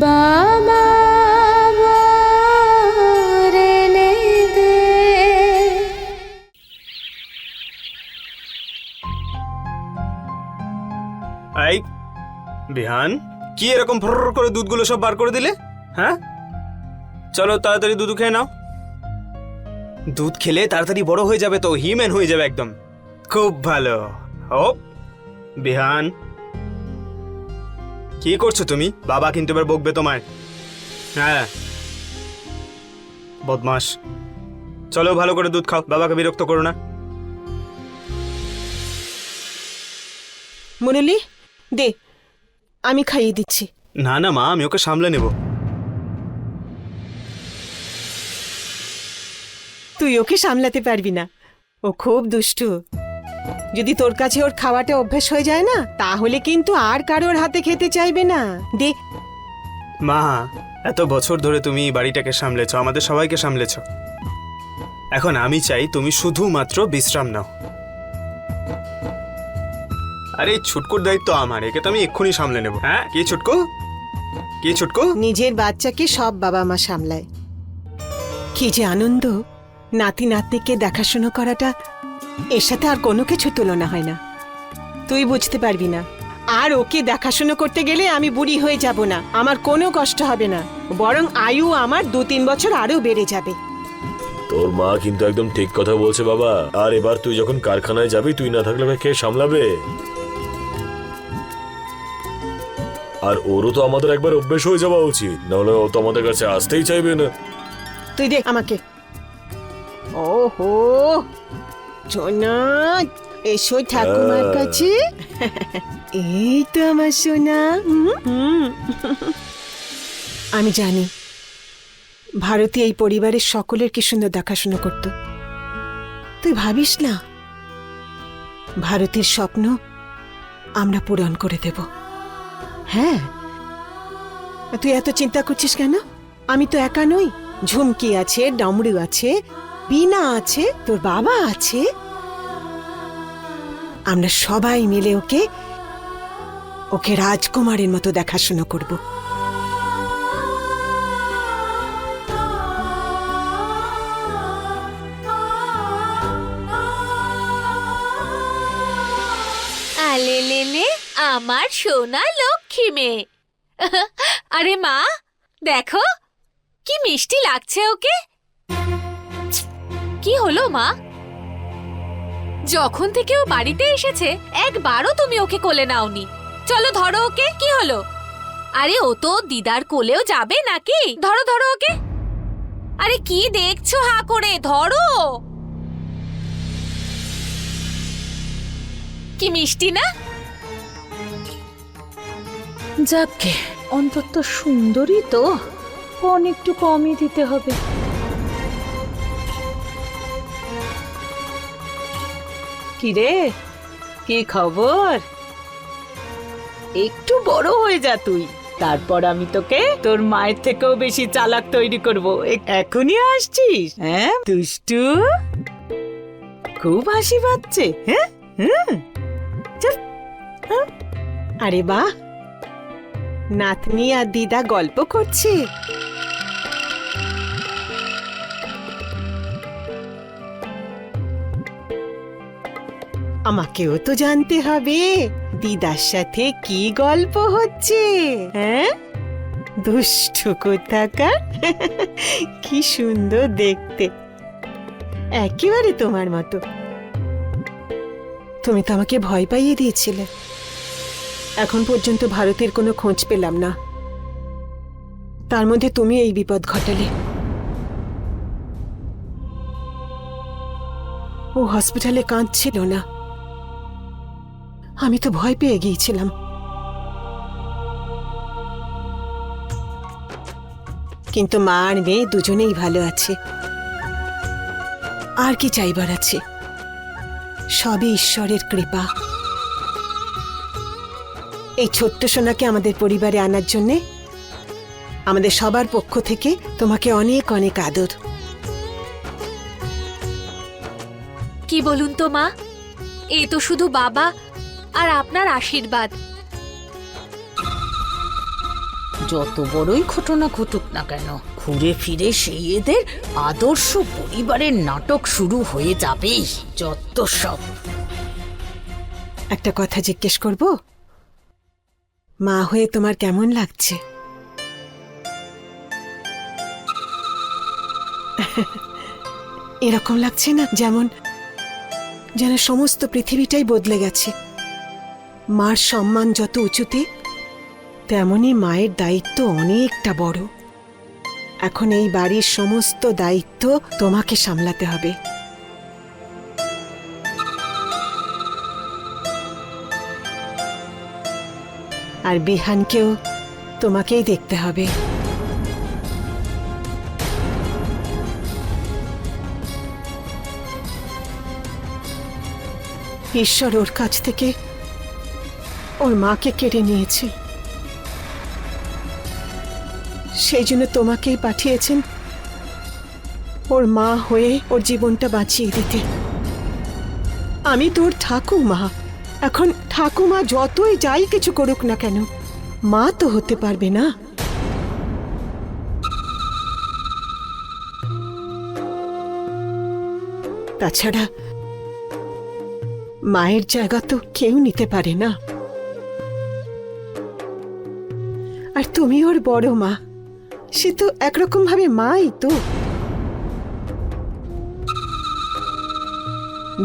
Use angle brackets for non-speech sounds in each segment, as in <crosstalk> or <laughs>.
বাবা এই, বিহান, কি এরকম ফর করে দুধগুলো সব বার করে দিলে? হ্যাঁ? চলো তাড়াতাড়ি দুধ খেয়ে নাও। দুধ খেলে তাড়াতাড়ি বড় হয়ে যাবে তো হিম্যান হয়ে যাবে একদম। খুব ভালো। ও, বিহান কি করছ তুমি? বাবা কিন্তু এবার বকবে তোমায়। হ্যাঁ। বদমাস চলো ভালো করে দুধ খাও বাবাকে বিরক্ত করো না। মুরলি দে আমি খাইয়ে দিচ্ছি। না না মা আমি ওকে সামলে নেব। তুই ওকে সামলাতে পারবি না। ও খুব দুষ্টু। যদি তোর কাছে ওর খাওয়াটা অভ্যেস হয়ে যায় না তাহলে কিন্তু আর কারোর হাতে খেতে চাইবে না। দে। মা এত বছর ধরে তুমি বাড়িটাকে সামলেছ আমাদের সবাইকে সামলেছ। এখন আমি চাই তুমি শুধুমাত্র বিশ্রাম নাও। আরে ছুটকুর দায়িত্ব আমার একে তো আমি এক্ষুনি সামলে নেব। হ্যাঁ কি ছুটকু? কি ছুটকু? নিজের বাচ্চাকে সব বাবা মা সামলায়। কি যে আনন্দ। নাতি নাতনিকে দেখাশুনো করাটা এর সাথে আর কোনো কিছু তুলনা হয় না। তুই বুঝতে পারবি না। আর ওকে দেখাশুনো করতে গেলে আমি বুড়ি হয়ে যাব না। আমার কোনো কষ্ট হবে না। বরং আয়ু আমার দু তিন বছর আরও বেড়ে যাবে। তোর মা কিন্তু একদম ঠিক কথা বলছে বাবা। আর এবার তুই যখন কারখানায় যাবি তুই না থাকলে কে সামলাবে? আর ওরও তো আমাদের একবার অভ্যেস হয়ে যাওয়া উচিত। নাহলে ও তো আমাদের কাছে আসতেই চাইবে না। তুই দেখ আমাকে। ওহো! সোনা এসো ঠাকুমার হ্যাঁ। কাছে। এই তো আমার সোনা। আমি জানি ভারতী এই পরিবারের সকলের কি সুন্দর দেখাশোনা করত। তুই ভাবিস না ভারতীর স্বপ্ন আমরা পূরণ করে দেব। হ্যাঁ? তুই এত চিন্তা করছিস কেন? আমি তো একা নই। ঝুমকি আছে ডামরু আছে বিনা আছে তোর বাবা আছে। আমরা সবাই মিলে ওকে ওকে রাজকুমারের মতো দেখাশোনা করব। আমার সোনা লক্ষ্মী মেয়ে। আরে মা, দেখো, কি মিষ্টি লাগছে ওকে। কি হলো মা? যখন থেকে ও বাড়িতে এসেছে, একবারও তুমি ওকে কোলে নাওনি। চলো ধরো ওকে, কি হলো? আরে, ও তো দিদার কোলেও যাবে নাকি? ধরো ধরো ওকে। আরে, কি দেখছ হা করে? ধরো। কি মিষ্টি না? যাকে অন্তত সুন্দরী তো। একটু কমই দিতে হবে। কিরে? কি খবর? একটু বড় হয়ে যা তুই। তারপর আমি তোকে তোর মায়ের থেকেও বেশি চালাক তৈরি করব। এখনই আসছিস? হ্যাঁ? দুষ্টু? খুব হাসি পাচ্ছে। হ্যাঁ? হ্যাঁ? আরে বাহ! নাতনি আর দিদা গল্প করছে। আমাকেও তো জানতে হবে। দিদার সাথে কি গল্প হচ্ছে? হ্যাঁ? দুষ্টু কোথাকার? <laughs> কি সুন্দর দেখতে। একেবারে তোমার মতো। তুমি তো আমাকে ভয় পাইয়ে দিয়েছিলে। এখন পর্যন্ত ভারতের কোনো খোঁজ পেলাম না। তার মধ্যে তুমি এই বিপদ ঘটালে। ও হসপিটালে কাঁদছিল না। আমি তো ভয় পেয়ে গিয়েছিলাম। কিন্তু মা আর মেয়ে দুজনেই ভালো আছে। আর কি চাইবার আছে? সবই ঈশ্বরের কৃপা। এই ছোট্ট সোনাকে আমাদের পরিবারে আনার জন্যে আমাদের সবার পক্ষ থেকে তোমাকে অনেক অনেক আদর। কি বলুন তো মা? এ তো শুধু বাবা আর আপনার আশীর্বাদ। যত বড়ই ঘটনা ঘটুক না কেন ঘুরে ফিরে সেই এদের আদর্শ পরিবারের নাটক শুরু হয়ে যাবেই যত সব। একটা কথা জিজ্ঞেস করব? মা হয়ে তোমার কেমন লাগছে? এরকম লাগছে না যেমন যেন সমস্ত পৃথিবীটাই বদলে গেছে। মার সম্মান যত উঁচুতে, তেমনি মায়ের দায়িত্ব অনেকটা বড়। এখন এই বাড়ির সমস্ত দায়িত্ব তোমাকে সামলাতে হবে। আর বিহানকেও তোমাকেই দেখতে হবে। ঈশ্বর ওর কাছ থেকে ওর মাকে কেড়ে নিয়েছে। সেই জন্য তোমাকেই পাঠিয়েছেন ওর মা হয়ে ওর জীবনটা বাঁচিয়ে দিতে। আমি তোর ঠাকুমা। এখন ঠাকুমা যতই যাই কিছু করুক না কেন, মা তো হতে পারবে না। তাছাড়া মায়ের জায়গা তো কেউ নিতে পারে না। তুমি ওর বড় মা। সে তো একরকম ভাবে মাই তো।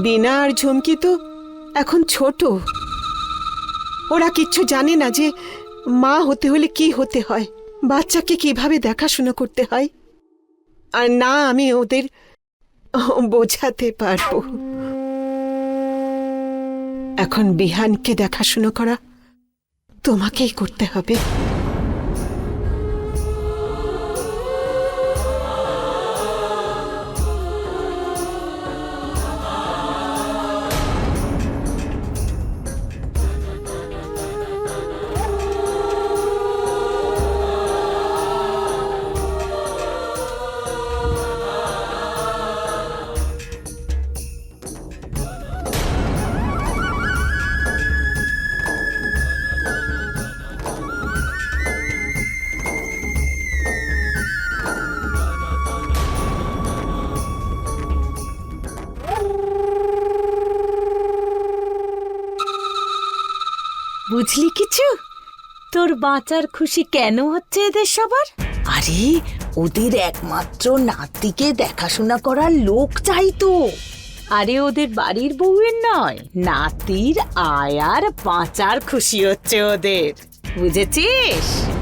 বিনা আর ঝুমকি তো এখন ছোট। ওরা কিচ্ছু জানে না যে মা হতে হলে কি হতে হয়। বাচ্চাকে কীভাবে দেখাশুনো করতে হয়। আর না আমি ওদের বোঝাতে পারব। এখন বিহানকে দেখাশুনো করা তোমাকেই করতে হবে। বুঝলি কিছু? তোর বাঁচার খুশি কেন হচ্ছে এদের সবার? আরে ওদের একমাত্র নাতিকে দেখাশোনা করার লোক চাই তো। আরে ওদের বাড়ির বউয়ের নয় নাতির আয়ার বাঁচার খুশি হচ্ছে ওদের। বুঝেছিস?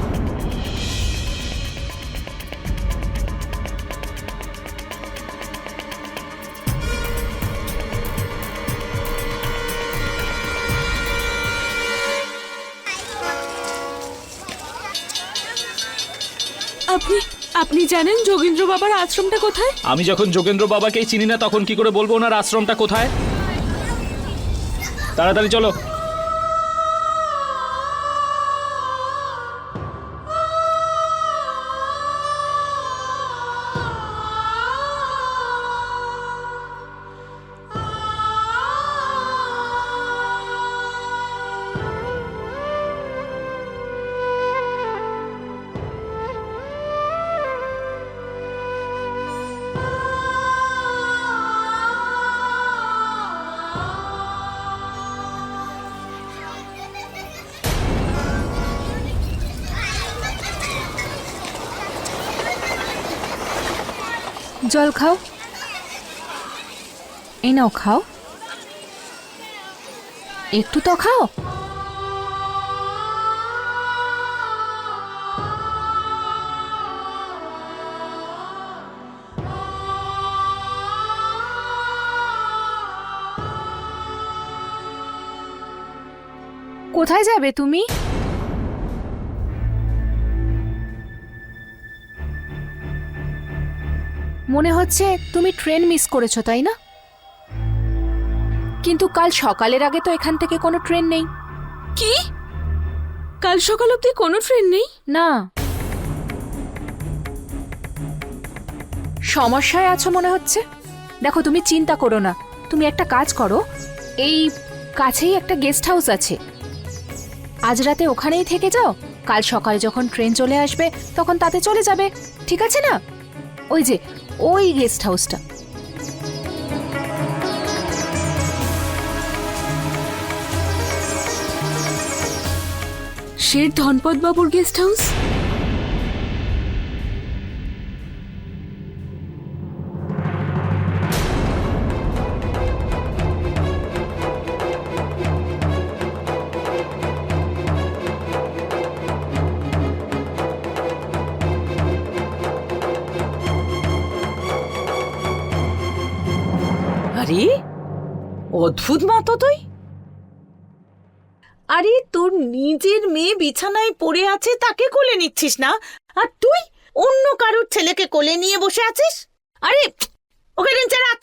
আপনি জানেন যোগেন্দ্র বাবার আশ্রমটা কোথায়? আমি যখন যোগেন্দ্র বাবাকেই চিনি না, তখন কি করে বলব ওনার আশ্রমটা কোথায়? তাড়াতাড়ি চলো। জল খাও। এই নাও খাও। একটু তো খাও। কোথায় যাবে তুমি? মনে হচ্ছে তুমি ট্রেন মিস করেছ তাই না? কিন্তু কাল সকালের আগে তো এখান থেকে কোনো ট্রেন নেই। কি? কাল সকাল অব্দি কোনো ট্রেন নেই? না। সমস্যায় আছো মনে হচ্ছে? দেখো তুমি চিন্তা করো না। তুমি একটা কাজ করো। এই কাছেই একটা গেস্ট হাউস আছে। আজ রাতে ওখানেই থেকে যাও। কাল সকালে যখন ট্রেন চলে আসবে তখন তাতে চলে যাবে। ঠিক আছে না? ওই যে ওই গেস্ট হাউসটা শের ধনপদ বাবুর গেস্ট হাউস অদ্ভুত মা তুই? আরে, তোর নিজের মেয়ে বিছানায় পড়ে আছে, তাকে কোলে নিচ্ছিস না? আর তুই অন্য কারোর ছেলেকে কোলে নিয়ে বসে আছিস? আরে, ওকে নিচে রাখ!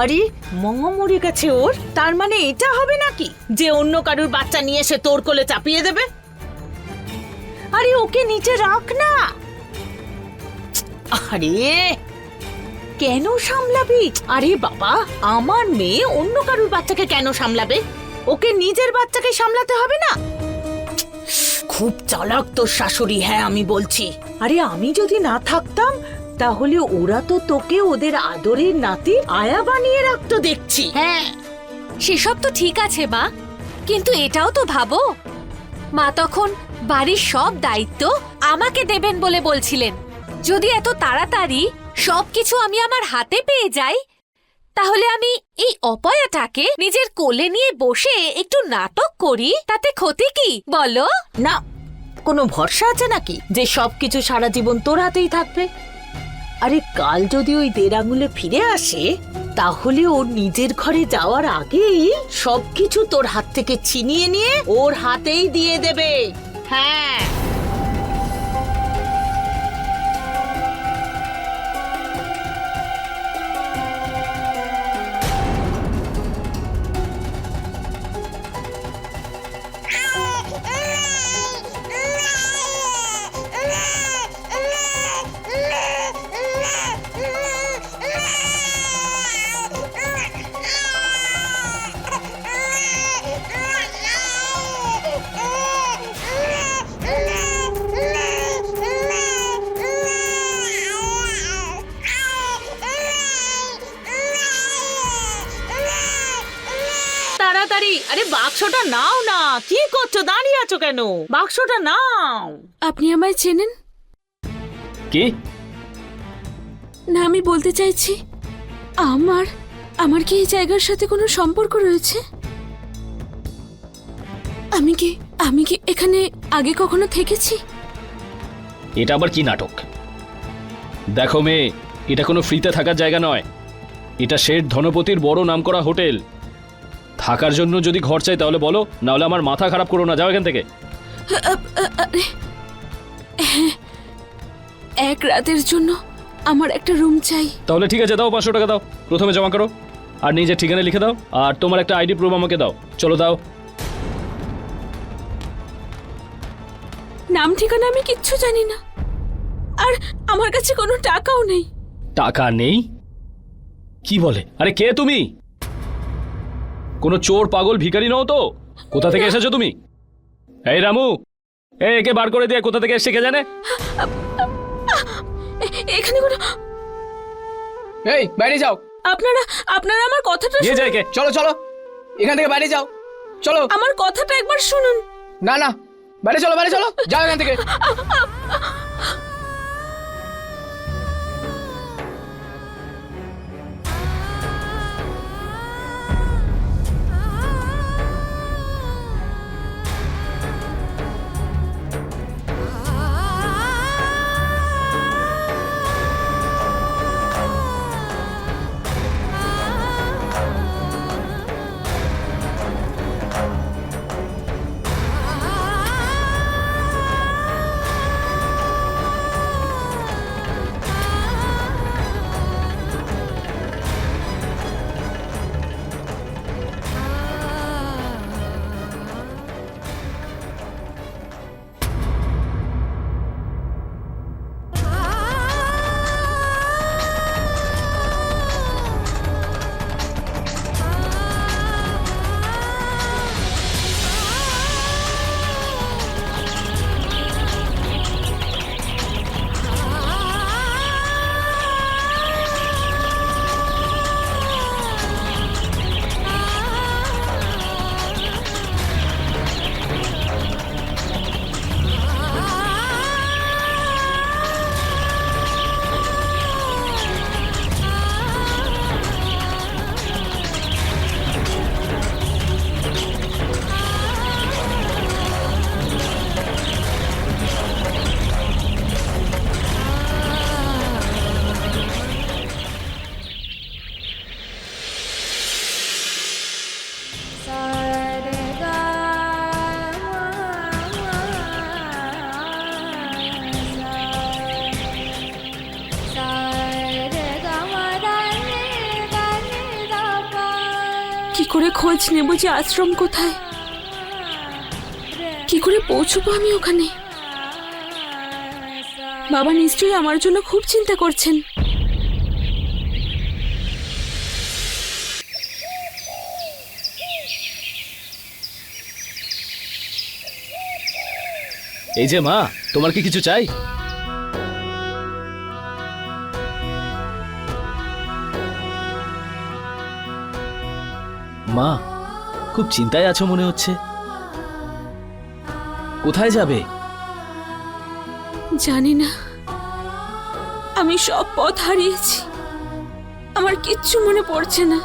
আরে মা মরে গেছে ওর। তার মানে এটা হবে নাকি যে অন্য কারোর বাচ্চা নিয়ে এসে তোর কোলে চাপিয়ে দেবে? আরে, ওকে নিচে রাখ না! আরে কেন সামলাবি? আরে বাবা, আমার মেয়ে অন্য কারুর বাচ্চাকে কেন সামলাবে? ওকে নিজের বাচ্চাকে সামলাতে হবে না? খুব চালাক তোর শাশুড়ি হ্যাঁ আমি বলছি। আরে আমি যদি না থাকতাম, তাহলে ওরা তো তোকে ওদের আদরের নাতি আয়া বানিয়ে রাখতো দেখছি। হ্যাঁ সেসব তো ঠিক আছে, মা। কিন্তু এটাও তো ভাবো। মা তখন বাড়ির সব দায়িত্ব আমাকে দেবেন বলে বলছিলেন। যদি এত তাড়াতাড়ি সবকিছু আমি আমার হাতে পেয়ে যাই। তাহলে আমি এই অপয়াটাকে নিজের কোলে নিয়ে বসে একটু নাটক করি, তাতে ক্ষতি কি? বলো। না, কোনো ভরসা আছে নাকি যে সবকিছু সারা জীবন তোর হাতেই থাকবে? আরে, কাল যদি ওই দেড় আঙুলে ফিরে আসে, তাহলে ওর নিজের ঘরে যাওয়ার আগেই সবকিছু তোর হাত থেকে ছিনিয়ে নিয়ে ওর হাতেই দিয়ে দেবে। হ্যাঁ। বাক্সটা নাও না। কি করছ? দাঁড়িয়ে আছো কেন? বাক্সটা নাও। আপনি আমায় চেনেন? কি? না আমি বলতে চাইছি আমার আমার কি এই জায়গার সাথে কোনো সম্পর্ক রয়েছে? আমি কি আমি কি এখানে আগে কখনো থেকেছি? এটা আবার কি নাটক? দেখো মেয়ে এটা কোনো ফ্রিতে থাকার জায়গা নয়। এটা শেঠ ধনপতির বড় নামকরা হোটেল। থাকার জন্য যদি ঘর চাই তাহলে বলো নাহলে আমার মাথা খারাপ করো না যাও এখান থেকে। এক রাতের জন্য আমার একটা রুম চাই। তাহলে ঠিক আছে দাও পাঁচশো টাকা দাও। প্রথমে জমা করো আর নিজের ঠিকানা লিখে দাও আর তোমার একটা আইডি প্রুফ আমাকে দাও। চলো দাও। নাম ঠিকানা আমি কিচ্ছু জানি না। আর আমার কাছে কোনো টাকাও নেই। টাকা নেই? কি বলে? আরে কে তুমি? কোনো চোর পাগল ভিখারি নও তো। কোথা থেকে এসেছ তুমি? এই রামু এ একে বার করে দিয়ে কোথা থেকে এসছে কে জানে? এখানে কোনো এই বাইরে যাও। আপনারা আপনারা আমার কথাটা নিয়ে কে? চলো চলো। এখান থেকে বাইরে যাও। চলো। আমার কথাটা একবার শুনুন। না না। বাইরে চলো বাইরে চলো। যাও এখান থেকে। যে আশ্রম কোথায়? কি করে পৌঁছবো আমি ওখানে? বাবা নিশ্চয়ই আমার জন্য খুব চিন্তা করছেন। এই যে মা, তোমার কি কিছু চাই? মা খুব চিন্তায় আছো মনে হচ্ছে? কোথায় যাবে? জানি না। আমি সব পথ হারিয়েছি। আমার কিচ্ছু মনে পড়ছে না।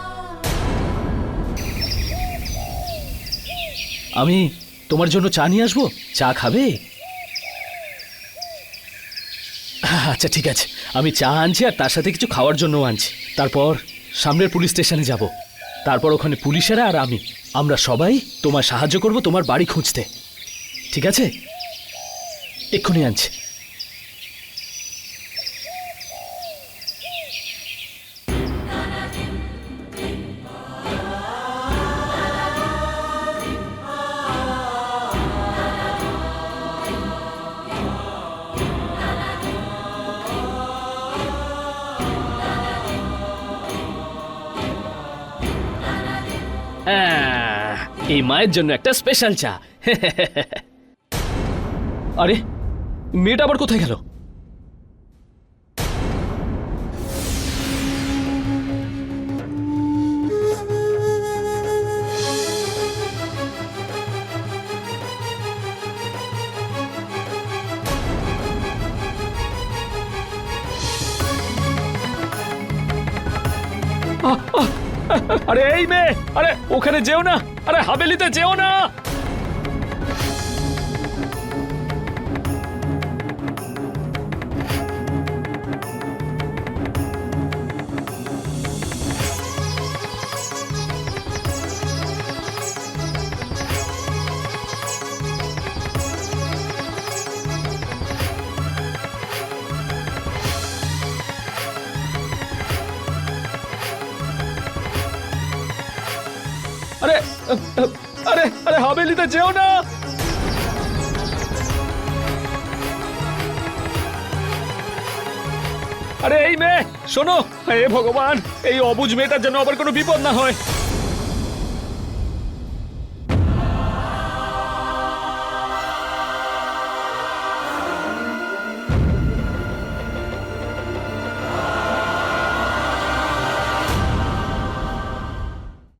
আমি তোমার জন্য চা নিয়ে আসব? চা খাবে? আচ্ছা ঠিক আছে। আমি চা আনছি আর তার সাথে কিছু খাওয়ার জন্যও আনছি। তারপর সামনের পুলিশ স্টেশনে যাব। তারপর ওখানে পুলিশেরা আর আমি। আমরা সবাই তোমার সাহায্য করব তোমার বাড়ি খুঁজতে। ঠিক আছে? এক্ষুনি আনছি। এই মায়ের জন্য একটা স্পেশাল চা। <laughs> আরে মেয়েটা আবার কোথায় গেল? আরে এই মেয়ে আরে ওখানে যেও না আরে হাবেলিতে যেও না। আরে আরে হাবেলিতে যেও না। আরে এই মেয়ে, শোনো, হে ভগবান, এই অবুজ মেয়েটার জন্য আবার কোনো বিপদ না হয়।